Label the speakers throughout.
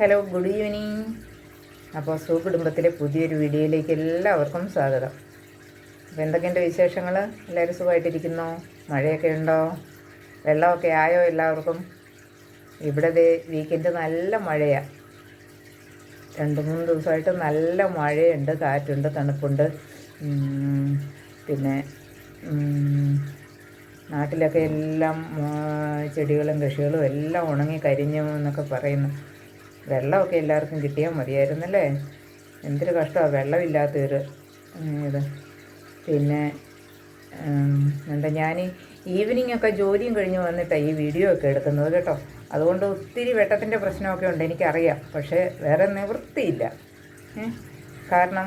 Speaker 1: Hello good evening അപ്പോൾ സൂ കുടുംബത്തിലെ പുതിയൊരു വീഡിയോയിലേക്ക് എല്ലാവർക്കും സ്വാഗതം. അപ്പോൾ എന്തൊക്കെയുണ്ട് വിശേഷങ്ങൾ എല്ലാവരും സുഖമായിട്ടിരിക്കുന്നോ? മഴയൊക്കെ ഉണ്ടോ? വെള്ളമൊക്കെ ആയോ എല്ലാവർക്കും? ഇവിടെ വീക്കെൻഡ് നല്ല മഴയാണ് രണ്ട് മൂന്ന് ദിവസമായിട്ട് നല്ല മഴയുണ്ട് കാറ്റുണ്ട് തണുപ്പുണ്ട്. പിന്നെ നാട്ടിലൊക്കെ എല്ലാം ചെടികളും കൃഷികളും എല്ലാം ഉണങ്ങി കരിഞ്ഞു എന്നൊക്കെ പറയുന്നു. വെള്ളമൊക്കെ എല്ലാവർക്കും കിട്ടിയാൽ മതിയായിരുന്നല്ലേ? എന്തൊരു കഷ്ടമാണ് വെള്ളമില്ലാത്തൊരു ഇത്. പിന്നെ എന്താ ഞാൻ ഈവനിങ് ഒക്കെ ജോലിയും കഴിഞ്ഞ് വന്നിട്ടാണ് ഈ വീഡിയോ ഒക്കെ എടുക്കുന്നത് കേട്ടോ. അതുകൊണ്ട് ഒത്തിരി വെട്ടത്തിന്റെ പ്രശ്നമൊക്കെ ഉണ്ട് എനിക്കറിയാം. പക്ഷേ വേറെ നിവൃത്തിയില്ല. കാരണം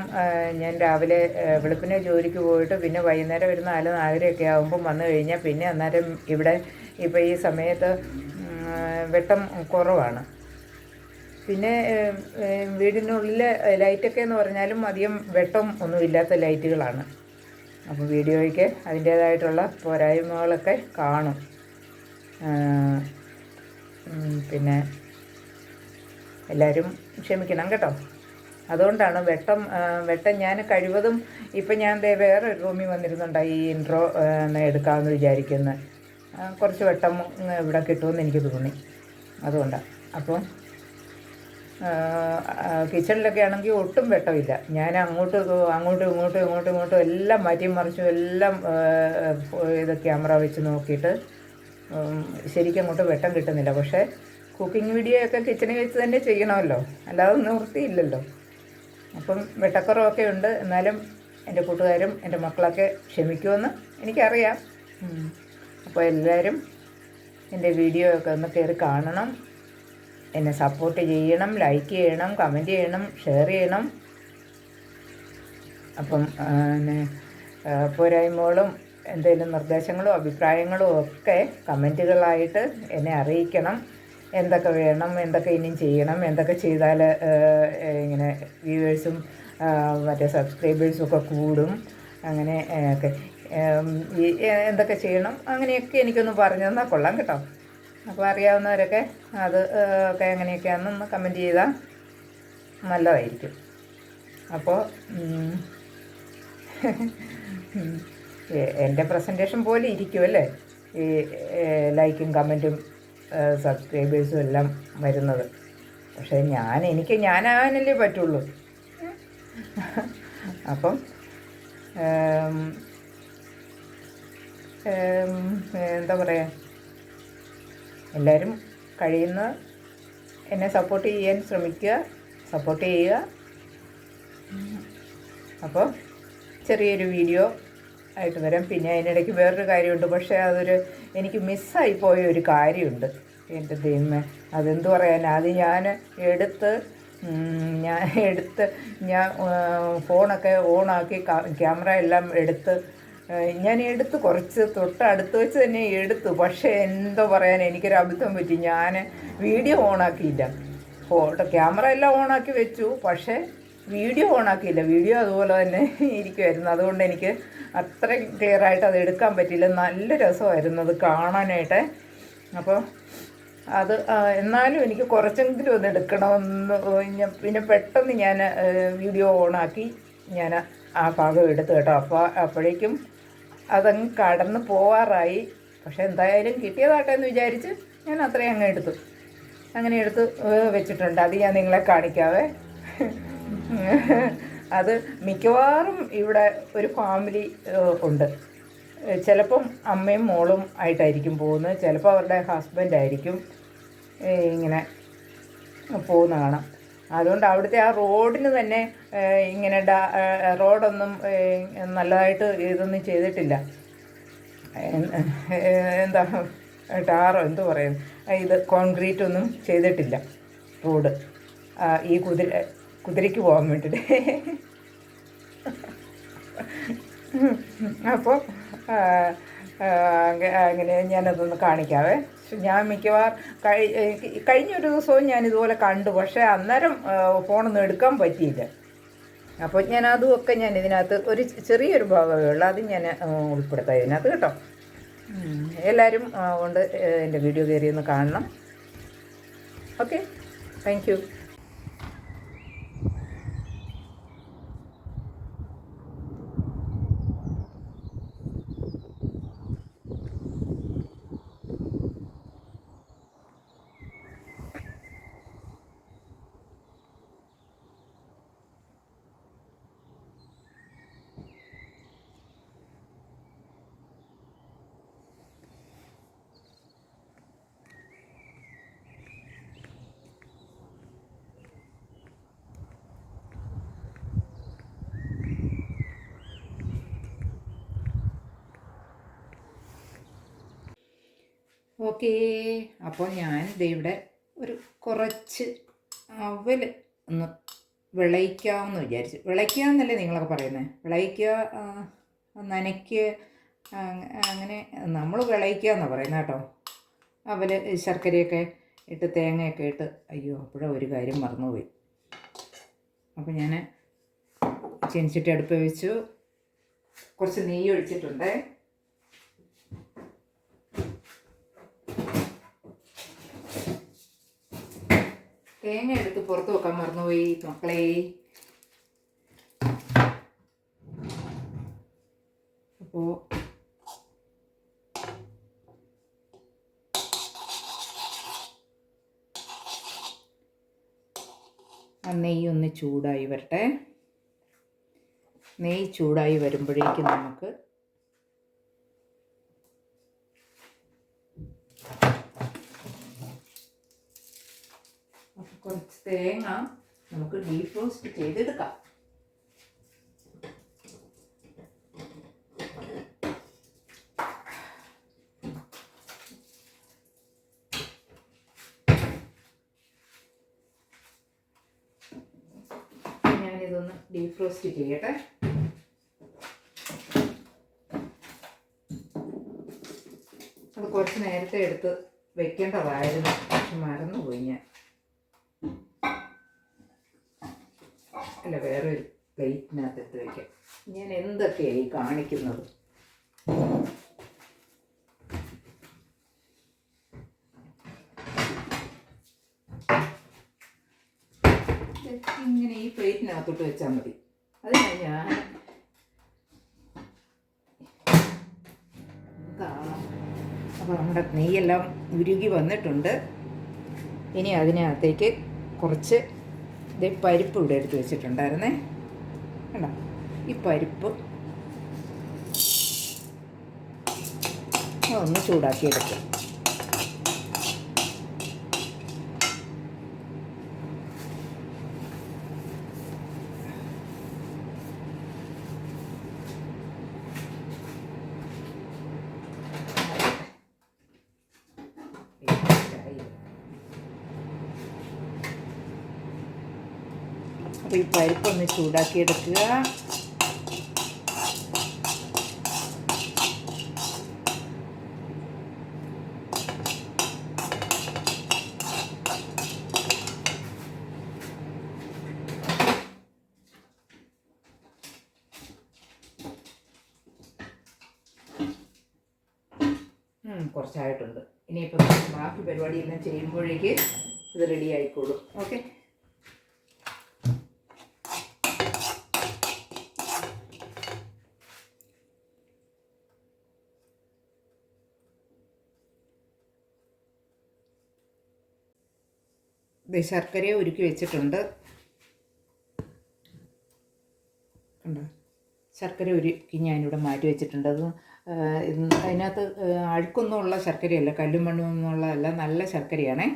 Speaker 1: ഞാൻ രാവിലെ വെളുപ്പിനെ ജോലിക്ക് പോയിട്ട് പിന്നെ വൈകുന്നേരം ഒരു നാല് നാലരയൊക്കെ ആകുമ്പം വന്നു കഴിഞ്ഞാൽ പിന്നെ അന്നേരം ഇവിടെ ഇപ്പോൾ ഈ സമയത്ത് വെട്ടം കുറവാണ്. പിന്നെ വീടിനുള്ളിൽ ലൈറ്റൊക്കെ എന്ന് പറഞ്ഞാലും അധികം വെട്ടം ഒന്നുമില്ലാത്ത ലൈറ്റുകളാണ്. അപ്പോൾ വീഡിയോയ്ക്ക് അതിന്റേതായിട്ടുള്ള പോരായ്മകളൊക്കെ കാണും. പിന്നെ എല്ലാവരും ക്ഷമിക്കണം കേട്ടോ. അതുകൊണ്ടാണ് വെട്ടം വെട്ടം ഞാൻ കഴിവതും ഇപ്പം ഞാൻ വേറെ റൂമിൽ വന്നിരുന്നുണ്ട് ഈ ഇൻട്രോ എടുക്കാമെന്ന് വിചാരിക്കുന്നത് കുറച്ച് വെട്ടം ഇവിടെ കിട്ടുമെന്ന് എനിക്ക് തോന്നി. അതുകൊണ്ടാണ്. അപ്പോൾ കിച്ചണിലൊക്കെ ആണെങ്കിൽ ഒട്ടും വെട്ടമില്ല. ഞാൻ അങ്ങോട്ട് അങ്ങോട്ടും ഇങ്ങോട്ടും ഇങ്ങോട്ടും ഇങ്ങോട്ടും എല്ലാം മാറ്റി മറിച്ചും എല്ലാം ഇത് ക്യാമറ വെച്ച് നോക്കിയിട്ട് ശരിക്കും അങ്ങോട്ട് വെട്ടം കിട്ടുന്നില്ല. പക്ഷേ കുക്കിംഗ് വീഡിയോ ഒക്കെ കിച്ചണിൽ വെച്ച് തന്നെ ചെയ്യണമല്ലോ. അല്ലാതെ നിവൃത്തിയില്ലല്ലോ അപ്പം വെട്ടക്കുറവൊക്കെ ഉണ്ട്. എന്നാലും എന്റെ കൂട്ടുകാരും എന്റെ മക്കളൊക്കെ ക്ഷമിക്കുമെന്ന് എനിക്കറിയാം. അപ്പോൾ എല്ലാവരും എന്റെ വീഡിയോ ഒക്കെ ഒന്ന് കയറി കാണണം. എന്നെ സപ്പോർട്ട് ചെയ്യണം ലൈക്ക് ചെയ്യണം കമന്റ് ചെയ്യണം ഷെയർ ചെയ്യണം. അപ്പം പിന്നെ, പോരായ്മകളും എന്തെങ്കിലും നിർദ്ദേശങ്ങളോ അഭിപ്രായങ്ങളോ ഒക്കെ കമന്റുകളായിട്ട് എന്നെ അറിയിക്കണം. എന്തൊക്കെ വേണം എന്തൊക്കെ ഇനിയും ചെയ്യണം എന്തൊക്കെ ചെയ്താൽ ഇങ്ങനെ വ്യൂവേഴ്സും മറ്റേ സബ്സ്ക്രൈബേഴ്സും ഒക്കെ കൂടും. അങ്ങനെ ഒക്കെ എന്തൊക്കെ ചെയ്യണം അങ്ങനെയൊക്കെ എനിക്കൊന്ന് പറഞ്ഞു തന്നാൽ കൊള്ളാം കേട്ടോ. അപ്പോൾ അറിയാവുന്നവരൊക്കെ അത് ഒക്കെ എങ്ങനെയൊക്കെയാണെന്നൊന്ന് കമന്റ് ചെയ്താൽ നല്ലതായിരിക്കും. അപ്പോൾ എന്റെ പ്രസന്റേഷൻ പോലെ ഇരിക്കുമല്ലേ ഈ ലൈക്കും കമന്റും സബ്സ്ക്രൈബേഴ്സും എല്ലാം വരുന്നത്. പക്ഷേ ഞാൻ എനിക്ക് ഞാനാവാനല്ലേ പറ്റുള്ളൂ. അപ്പം എന്താ പറയുക എല്ലാവരും കഴിയുന്ന എന്നെ സപ്പോർട്ട് ചെയ്യാൻ ശ്രമിക്കുക സപ്പോർട്ട് ചെയ്യുക. അപ്പോൾ ചെറിയൊരു വീഡിയോ ആയിട്ട് വരാം. പിന്നെ അതിനിടയ്ക്ക് വേറൊരു കാര്യമുണ്ട്. പക്ഷേ അതൊരു എനിക്ക് മിസ്സായി പോയ ഒരു കാര്യമുണ്ട്. എന്റെ ദൈവമേ അതെന്തു പറയാൻ അത് ഞാൻ എടുത്ത് ഞാൻ എടുത്ത് ഞാൻ ഫോണൊക്കെ ഓണാക്കി ക്യാമറ എല്ലാം എടുത്ത് ഞാൻ എടുത്ത് കുറച്ച് തൊട്ട് അടുത്ത് വെച്ച് തന്നെ എടുത്തു. പക്ഷേ എന്തോ പറയാൻ എനിക്കൊരു അബദ്ധം പറ്റി. ഞാൻ വീഡിയോ ഓണാക്കിയില്ല. ഫോട്ടോ ക്യാമറ എല്ലാം ഓണാക്കി വെച്ചു. പക്ഷേ വീഡിയോ ഓണാക്കിയില്ല. വീഡിയോ അതുപോലെ തന്നെ ഇരിക്കുമായിരുന്നു അതുകൊണ്ട് എനിക്ക് അത്ര ക്ലിയർ ആയിട്ട് അത് എടുക്കാൻ പറ്റിയില്ല. നല്ല രസമായിരുന്നു അത് കാണാനായിട്ട്. അപ്പോൾ അത് എന്നാലും എനിക്ക് കുറച്ചെങ്കിലും ഒന്ന് എടുക്കണമെന്ന് പിന്നെ പെട്ടെന്ന് ഞാൻ വീഡിയോ ഓണാക്കി ഞാൻ ആ ഭാഗം എടുത്തു കേട്ടോ. അപ്പോൾ അപ്പോഴേക്കും അതങ്ങ് കടന്ന് പോവാറായി. പക്ഷെ എന്തായാലും കിട്ടിയതാട്ടെ എന്ന് വിചാരിച്ച് ഞാൻ അത്രയും അങ്ങ് എടുത്തു. അങ്ങനെ എടുത്ത് വെച്ചിട്ടുണ്ട്. അത് ഞാൻ നിങ്ങളെ കാണിക്കാവേ. അത് മിക്കവാറും ഇവിടെ ഒരു ഫാമിലി ഉണ്ട്. ചിലപ്പം അമ്മയും മോളും ആയിട്ടായിരിക്കും പോകുന്നത്. ചിലപ്പോൾ അവരുടെ ഹസ്ബൻഡായിരിക്കും ഇങ്ങനെ പോകുന്ന കാണാം. അതുകൊണ്ട് അവിടുത്തെ ആ റോഡിന് തന്നെ ഇങ്ങനെ ഡാ റോഡൊന്നും നല്ലതായിട്ട് ഇതൊന്നും ചെയ്തിട്ടില്ല. എന്താ ടാറോ എന്തു പറയും? ഇത് കോൺക്രീറ്റ് ഒന്നും ചെയ്തിട്ടില്ല റോഡ്. ഈ കുതിര കുതിരയ്ക്ക് പോകാൻ വേണ്ടിയിട്ട് അപ്പോൾ അങ്ങനെ ഞാനതൊന്ന് കാണിക്കാവേ. ഞാൻ മിക്കവാറും കഴി കഴിഞ്ഞ കഴിഞ്ഞൊരു ദിവസവും ഞാൻ ഇതുപോലെ കണ്ടു. പക്ഷേ അന്നേരം ഫോണൊന്നും എടുക്കാൻ പറ്റിയില്ല. അപ്പോൾ ഞാൻ അതുമൊക്കെ ഞാൻ ഇതിനകത്ത് ഒരു ചെറിയൊരു ഭാഗമേ ഉള്ളൂ. അത് ഞാൻ ഉൾപ്പെടുത്താം ഇതിനകത്ത് കേട്ടോ. എല്ലാവരും കൊണ്ട് എന്റെ വീഡിയോ കയറി ഒന്ന് കാണണം. ഓക്കെ? Thank okay. അപ്പോൾ ഞാൻ ഇവിടെ ഒരു കുറച്ച് അവൽ ഒന്ന് വിളയിക്കാമെന്ന് വിചാരിച്ചു. വിളയിക്കാമെന്നല്ലേ നിങ്ങളൊക്കെ പറയുന്നത് വിളയിക്കുക നനയ്ക്ക് അങ്ങനെ നമ്മൾ വിളയിക്കുക എന്നാണ് പറയുന്നത് കേട്ടോ. അവൽ ശർക്കരയൊക്കെ ഇട്ട് തേങ്ങയൊക്കെ ഇട്ട് അയ്യോ അപ്പോഴേ ഒരു കാര്യം മറന്നുപോയി. അപ്പോൾ ഞാൻ ചെനിച്ചിട്ട് അടുപ്പ് വെച്ചു. കുറച്ച് നെയ്യ് ഒഴിച്ചിട്ടുണ്ടേ തേങ്ങ എടുത്ത് പുറത്ത് വെക്കാൻ മറന്നുപോയി മക്കളെ. അപ്പോൾ ആ നെയ്യ് ഒന്ന് ചൂടായി വരട്ടെ. നെയ്യ് ചൂടായി വരുമ്പോഴേക്കും നമുക്ക് അപ്പോൾ കുറച്ച് തേങ്ങ നമുക്ക് ഡീപ് റോസ്റ്റ് ചെയ്തെടുക്കാം. ഞാനിതൊന്ന് ഡീപ് റോസ്റ്റ് ചെയ്യട്ടെ. അത് കുറച്ച് നേരത്തെ എടുത്ത് വെക്കേണ്ടതായിരുന്നു. പക്ഷെ മറന്നുപോയി ഞാൻ. അല്ല വേറെ പ്ലേറ്റിനകത്ത് എടുത്ത് വയ്ക്കാം ഞാൻ എന്തൊക്കെയായി കാണിക്കുന്നത്? ഇങ്ങനെ ഈ പ്ലേറ്റിനകത്തോട്ട് വെച്ചാൽ മതി. അതിനാണ് ഞാൻ അപ്പോൾ നമ്മുടെ നെയ്യെല്ലാം ഉരുകി വന്നിട്ടുണ്ട്. ഇനി അതിനകത്തേക്ക് കുറച്ച് ഇതേ പരിപ്പ് ഇവിടെ എടുത്ത് വെച്ചിട്ടുണ്ടായിരുന്നേ. കണ്ടോ? ഈ പരിപ്പ് ഒന്ന് ചൂടാക്കി എടുക്കുക അപ്പോൾ ഈ പരിപ്പൊന്ന് ചൂടാക്കി എടുക്കുക ഉം, കുറച്ചായിട്ടുണ്ട് ഇനിയിപ്പോൾ ബാക്കി പരിപാടിയെല്ലാം ചെയ്യുമ്പോഴേക്ക് ഇത് റെഡി ആയിക്കോളും ഓക്കെ ദേ ശർക്കര ഉരുക്കി വെച്ചിട്ടുണ്ട്. കണ്ടോ? ശർക്കര ഉരുക്കി ഞാനിവിടെ മാറ്റി വെച്ചിട്ടുണ്ട്. അത് അതിനകത്ത് അഴുക്കൊന്നും ഉള്ള ശർക്കരയല്ല കല്ലും മണ്ണും എന്നുള്ളതല്ല നല്ല ശർക്കരയാണേ.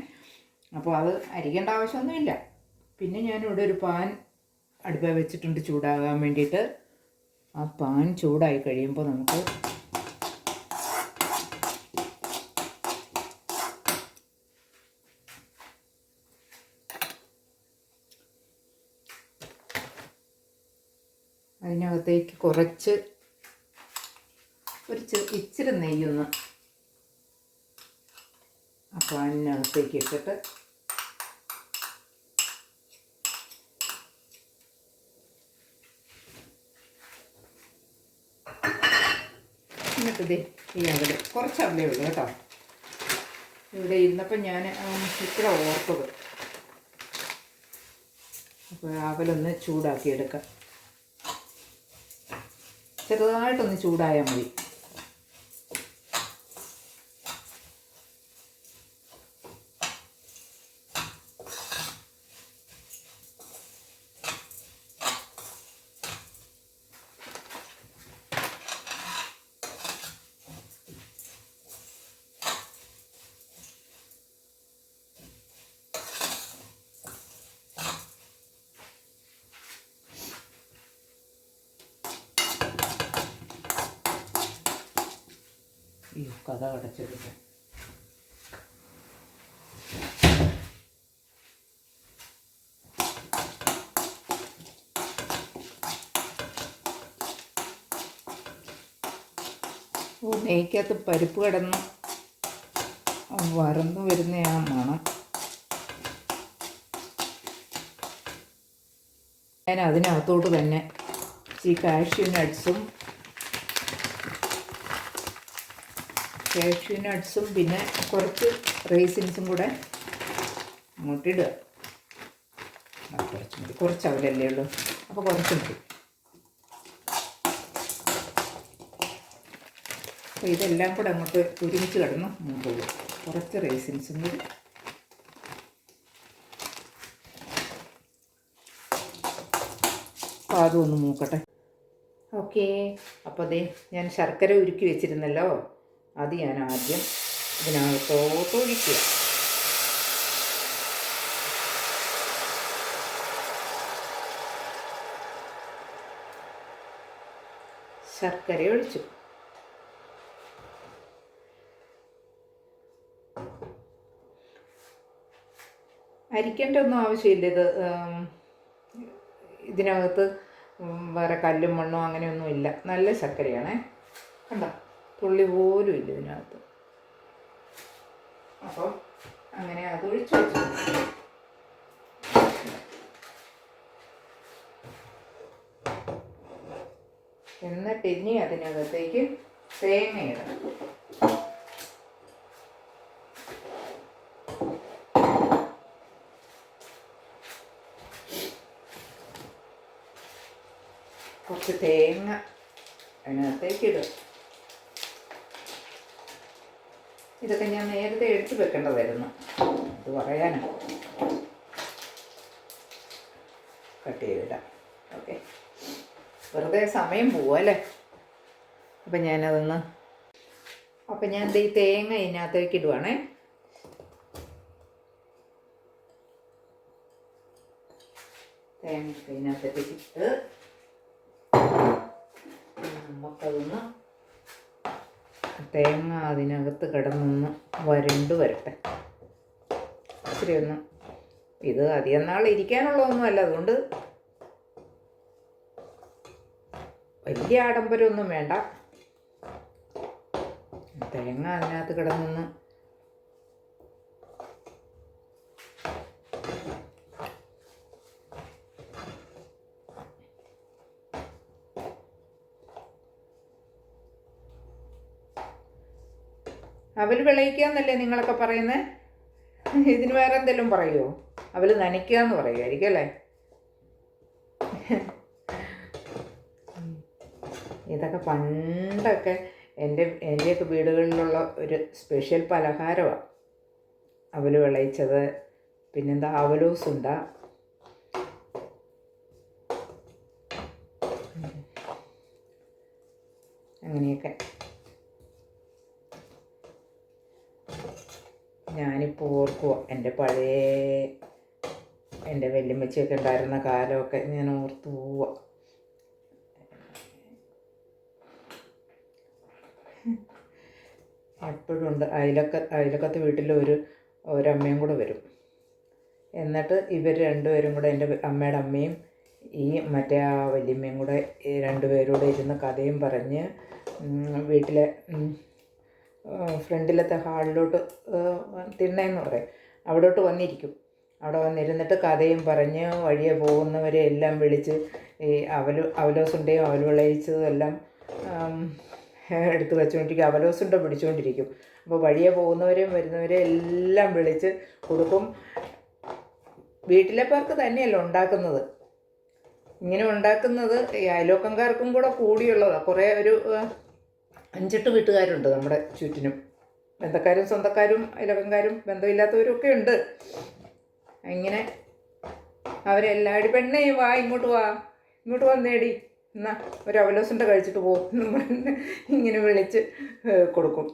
Speaker 1: അപ്പോൾ അത് അരിക്കേണ്ട ആവശ്യമൊന്നുമില്ല. പിന്നെ ഞാനിവിടെ ഒരു പാൻ അടുപ്പ വെച്ചിട്ടുണ്ട് ചൂടാകാൻ വേണ്ടിയിട്ട്. ആ പാൻ ചൂടായി കഴിയുമ്പോൾ നമുക്ക് അതിനകത്തേക്ക് കുറച്ച് ഒരു ഇച്ചിരി നെയ്യൊന്ന് ആ പാനിനകത്തേക്ക് ഇട്ടിട്ട് എന്നിട്ട് ദേ ഈ അവിടെ കുറച്ച് അവിടെ ഉള്ളൂ കേട്ടോ. ഇവിടെ ഇരുന്നപ്പോൾ ഞാൻ ഇത്ര ഓർത്തത്. അപ്പോൾ അവലൊന്ന് ചൂടാക്കി എടുക്കാം ചെറുതായിട്ടൊന്ന് ചൂടായാൽ മതി. കഥ അടച്ചിടട്ടെ നെയ്ക്കകത്ത് പരിപ്പ് കിടന്ന് വറന്നു വരുന്ന ആ മണം. ഞാൻ അതിനകത്തോട്ട് തന്നെ ഈ കാഷ്യൂ നട്ട്സും കാഷ്യൂ നട്ട്സും പിന്നെ കുറച്ച് റേസിൻസും കൂടെ അങ്ങോട്ടിടുക. കുറച്ച് മതി. കുറച്ച് അവരല്ലേ ഉള്ളൂ. അപ്പോൾ കുറച്ച് മതി. അപ്പോൾ ഇതെല്ലാം കൂടെ അങ്ങോട്ട് ഒരുമിച്ച് കിടന്ന് പോകും കുറച്ച് റേസിൻസും കൂടി. അപ്പോൾ മൂക്കട്ടെ. ഓക്കേ. അപ്പോൾ അതെ ഞാൻ ശർക്കര ഉരുക്കി വെച്ചിരുന്നല്ലോ. അത് ഞാൻ ആദ്യം ഇതിനകത്തോട്ട് ഒഴിക്കുക. ശർക്കര ഒഴിച്ചു. അരിക്കേണ്ട ഒന്നും ആവശ്യമില്ല. ഇത് ഇതിനകത്ത് വേറെ കല്ലും മണ്ണോ അങ്ങനെയൊന്നും ഇല്ല നല്ല ശർക്കരയാണേ. കണ്ടോ? തുള്ളി പോലും ഇല്ല ഇതിനകത്ത്. അപ്പം അങ്ങനെ അത് ഒഴിച്ചു വെച്ചു. എന്നിട്ട് ഇനി അതിനകത്തേക്ക് തേങ്ങ ഇടണം. കുറച്ച് തേങ്ങ അതിനകത്തേക്ക് ഇടും. ഇതൊക്കെ ഞാൻ നേരത്തെ എടുത്തു വെക്കേണ്ടതായിരുന്നു. ഇത് പറയാനോ. കട്ട് ചെയ്തിടാം. ഓക്കെ. വെറുതെ സമയം പോവല്ലേ അപ്പം ഞാനതൊന്ന് അപ്പം ഞാൻ ഈ തേങ്ങ ഇതിനകത്തേക്ക് ഇടുവാണേ. തേങ്ങ ഇതിനകത്തേക്ക് ഇട്ട് നമുക്കതൊന്ന് തേങ്ങ അതിനകത്ത് കിടന്നൊന്ന് വരണ്ട് വരട്ടെ. ഇച്ചിരി ഒന്ന് ഇത് അധികം നാൾ ഇരിക്കാനുള്ളതൊന്നുമല്ല അതുകൊണ്ട് വലിയ ആഡംബരമൊന്നും വേണ്ട. തേങ്ങ അതിനകത്ത് കിടന്നൊന്ന് അവൽ വിളയിക്കാന്നല്ലേ നിങ്ങളൊക്കെ പറയുന്നത് ഇതിന് വേറെ എന്തെങ്കിലും പറയുമോ അവൽ നനയ്ക്കുക എന്ന് പറയുമായിരിക്കും അല്ലേ? ഇതൊക്കെ പണ്ടൊക്കെ എന്റെ എന്റെയൊക്കെ വീടുകളിലുള്ള ഒരു സ്പെഷ്യൽ പലഹാരമാണ് അവൽ വിളയിച്ചത്. പിന്നെന്താ? അവലൂസുണ്ട. അങ്ങനെയൊക്കെ. ഞാനിപ്പോൾ ഓർക്കുക എന്റെ പഴയ എന്റെ വല്യമ്മച്ചിയൊക്കെ ഉണ്ടായിരുന്ന കാലമൊക്കെ ഞാൻ ഓർത്തു പോവുക എപ്പോഴും ഉണ്ട്. അയലക്ക അയലക്കത്തെ വീട്ടിൽ ഒരു ഒരമ്മയും കൂടെ വരും. എന്നിട്ട് ഇവർ രണ്ടുപേരും കൂടെ എന്റെ അമ്മയുടെ അമ്മയും ഈ മറ്റേ ആ വല്യമ്മയും കൂടെ ഈ രണ്ടുപേരും കൂടെ ഇരുന്ന് കഥയും പറഞ്ഞ് വീട്ടിലെ ഫ്രണ്ടിലത്തെ ഹാളിലോട്ട് തിണ്ണയെന്ന് പറയും. അവിടോട്ട് വന്നിരിക്കും. അവിടെ വന്നിരുന്നിട്ട് കഥയും പറഞ്ഞ് വഴിയെ പോകുന്നവരെ എല്ലാം വിളിച്ച് ഈ അവലു അവലോസുണ്ടയും അവൽ വിളയിച്ചതും എല്ലാം എടുത്ത് വെച്ചുകൊണ്ടിരിക്കും. അവലോസുണ്ട പിടിച്ചുകൊണ്ടിരിക്കും. അപ്പോൾ വഴിയെ പോകുന്നവരെയും വരുന്നവരെയും എല്ലാം വിളിച്ച് കൊടുക്കും. വീട്ടിലെ പേർക്ക് തന്നെയല്ല ഉണ്ടാക്കുന്നത്? ഇങ്ങനെ ഉണ്ടാക്കുന്നത് അയലോക്കംകാർക്കും കൂടെ കൂടിയുള്ളതാണ് കുറേ ഒരു അഞ്ചെട്ട് വീട്ടുകാരുണ്ട് നമ്മുടെ ചുറ്റിനും. ബന്ധക്കാരും സ്വന്തക്കാരും ഇലവൻകാരും ബന്ധമില്ലാത്തവരും ഒക്കെ ഉണ്ട്. ഇങ്ങനെ അവരെല്ലാവരും പെണ്ണേ വാ ഇങ്ങോട്ട് വാ ഇങ്ങോട്ട് വന്നേടി. എന്നാ ഒരു അവലോസുണ്ട കഴിച്ചിട്ട് പോകും നമ്മൾ ഇങ്ങനെ വിളിച്ച് കൊടുക്കും.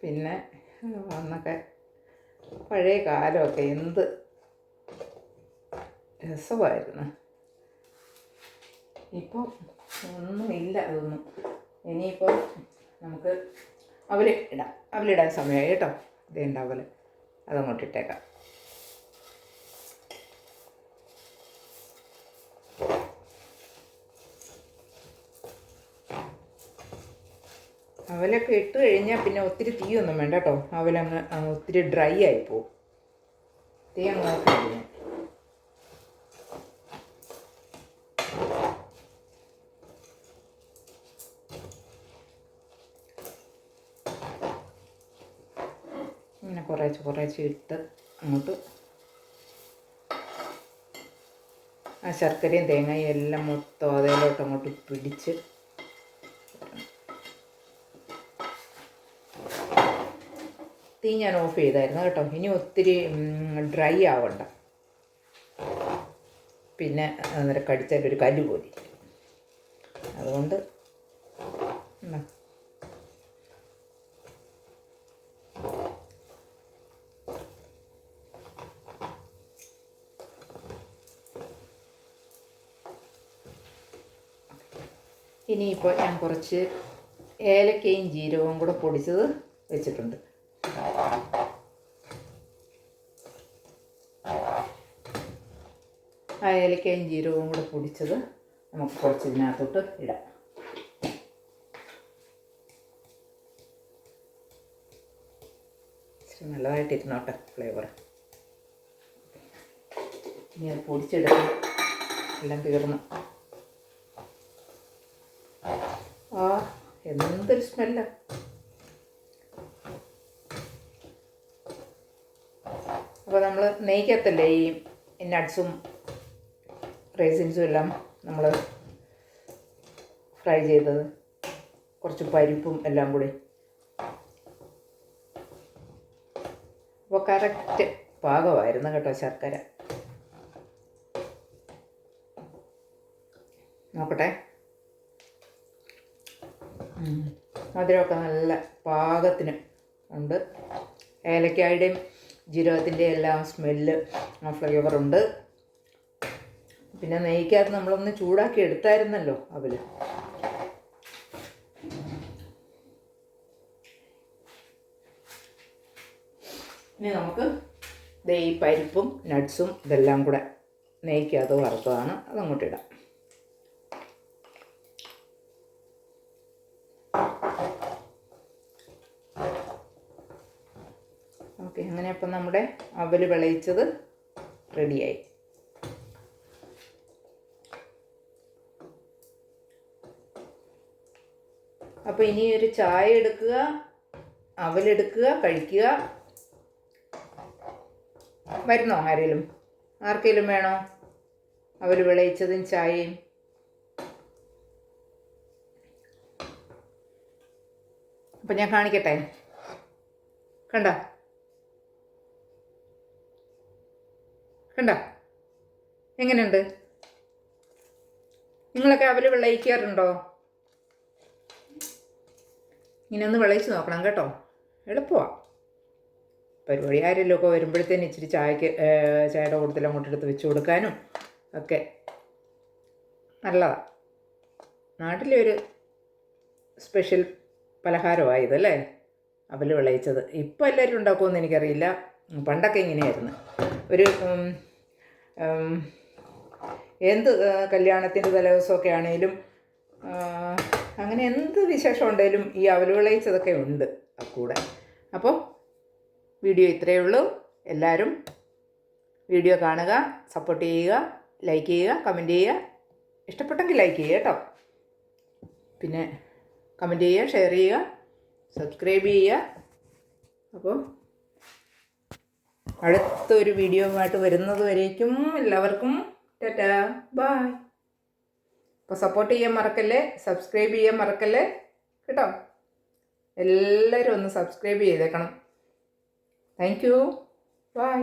Speaker 1: പിന്നെ അന്നൊക്കെ പഴയ കാലമൊക്കെ എന്ത് രസമായിരുന്നു. ഇപ്പോൾ ഒന്നുമില്ല അതൊന്നും. ഇനിയിപ്പോൾ നമുക്ക് അവൽ ഇടാം. അവലിടാൻ സമയമായി കേട്ടോ. ഇതേണ്ട അവൽ അതങ്ങോട്ട് ഇട്ടേക്കാം. അവലൊക്കെ ഇട്ട് കഴിഞ്ഞാൽ പിന്നെ ഒത്തിരി തീയൊന്നും വേണ്ട കേട്ടോ. അവലങ്ങ് ഒത്തിരി ഡ്രൈ ആയി പോവും. തീ അങ്ങ് ഓഫ് ചെയ്തു ഞാൻ ഇങ്ങനെ കുറേശ്ശെ ഇട്ട് അങ്ങോട്ട് ആ ശർക്കരയും തേങ്ങയും എല്ലാം മൊത്തം അതിലോട്ട് അങ്ങോട്ട് പിടിച്ച് തീ ഞാൻ ഓഫ് ചെയ്തായിരുന്നു കേട്ടോ. ഇനി ഒത്തിരി ഡ്രൈ ആവണ്ട. പിന്നെ അന്നേരം കടിച്ചാൽ ഒരു കല്ല് പോലെ അതുകൊണ്ട് ഇനിയിപ്പോൾ ഞാൻ കുറച്ച് ഏലക്കയും ജീരകവും കൂടെ പൊടിച്ചത് വെച്ചിട്ടുണ്ട്. ആ ഏലക്കയും ജീരകവും കൂടെ പൊടിച്ചത് നമുക്ക് കുറച്ച് ഇതിനകത്തോട്ട് ഇടാം നല്ലതായിട്ടിരുന്നോട്ടെ ഫ്ലേവർ. ഇനി അത് പൊടിച്ചെടുക്കും എല്ലാം തീർന്നു. ആ എന്തൊരു സ്മെല്ല അപ്പോൾ നമ്മൾ നെയ്ക്കത്തല്ലേ ഈ നട്ട്സും റേസിൻസും എല്ലാം നമ്മൾ ഫ്രൈ ചെയ്തത്? കുറച്ച് പരിപ്പും എല്ലാം കൂടി. അപ്പോൾ കറക്റ്റ് പാകമായിരുന്നു കേട്ടോ ശർക്കര. നോക്കട്ടെ. മധുരമൊക്കെ നല്ല പാകത്തിന് ഉണ്ട്. ഏലക്കായുടെയും ജീരകത്തിന്റെ എല്ലാം സ്മെല്ല് ആ ഫ്ലേവർ ഉണ്ട്. പിന്നെ നെയ്ക്കകത്ത് നമ്മളൊന്ന് ചൂടാക്കി എടുത്തായിരുന്നല്ലോ അവൽ ഇനി നമുക്ക് ഈ പരിപ്പും നട്ട്സും ഇതെല്ലാം കൂടെ നെയ്ക്കകത്ത് വറുത്തതാണ്. അതങ്ങോട്ട് അങ്ങനെ അപ്പം നമ്മുടെ അവൽ വിളയിച്ചത് റെഡിയായി. അപ്പോൾ ഇനി ഒരു ചായ എടുക്കുക അവലെടുക്കുക കഴിക്കുക. വരുന്നോ ആരെങ്കിലും ആർക്കെങ്കിലും വേണോ? അവൽ വിളയിച്ചതും ചായയും. അപ്പം ഞാൻ കാണിക്കട്ടെ? കണ്ട? കണ്ട? എങ്ങനെയുണ്ട്? നിങ്ങളൊക്കെ അവൽ വിളയിക്കാറുണ്ടോ? ഇങ്ങനെ ഒന്ന് വിളയിച്ച് നോക്കണം കേട്ടോ. എളുപ്പമാണ് പരിപാടി ആരെല്ലോ ഒക്കെ വരുമ്പോഴത്തേന് ഇച്ചിരി ചായക്ക് ചായയുടെ കൂടുതൽ അങ്ങോട്ട് എടുത്ത് വെച്ച് കൊടുക്കാനും ഒക്കെ നല്ലതാണ് നാട്ടിലെ ഒരു സ്പെഷ്യൽ പലഹാരമായി ഇതല്ലേ അവൽ വിളയിച്ചത്. ഇപ്പോൾ എല്ലാവരും ഉണ്ടാക്കുമെന്ന് എനിക്കറിയില്ല. പണ്ടൊക്കെ ഇങ്ങനെയായിരുന്നു. ഒരു എന്ത് കല്യാണത്തിന്റെ തലേദിവസമൊക്കെ ആണെങ്കിലും അങ്ങനെ എന്ത് വിശേഷം ഉണ്ടെങ്കിലും ഈ അവലവിളയിച്ചതൊക്കെ ഉണ്ട് കൂടെ. അപ്പോൾ വീഡിയോ ഇത്രയേ ഉള്ളൂ. എല്ലാവരും വീഡിയോ കാണുക സപ്പോർട്ട് ചെയ്യുക ലൈക്ക് ചെയ്യുക കമന്റ് ചെയ്യുക. ഇഷ്ടപ്പെട്ടെങ്കിൽ ലൈക്ക് ചെയ്യുക കേട്ടോ. പിന്നെ കമന്റ് ചെയ്യുക ഷെയർ ചെയ്യുക സബ്സ്ക്രൈബ് ചെയ്യുക. അപ്പോൾ അടുത്തൊരു വീഡിയോയുമായിട്ട് വരുന്നത് വരേക്കും എല്ലാവർക്കും ടാറ്റാ ബായ്. അപ്പോൾ സപ്പോർട്ട് ചെയ്യാൻ മറക്കല്ലേ? സബ്സ്ക്രൈബ് ചെയ്യാൻ മറക്കല്ലേ? കേട്ടോ? എല്ലാവരും ഒന്ന് സബ്സ്ക്രൈബ് ചെയ്തേക്കണം. Thank you by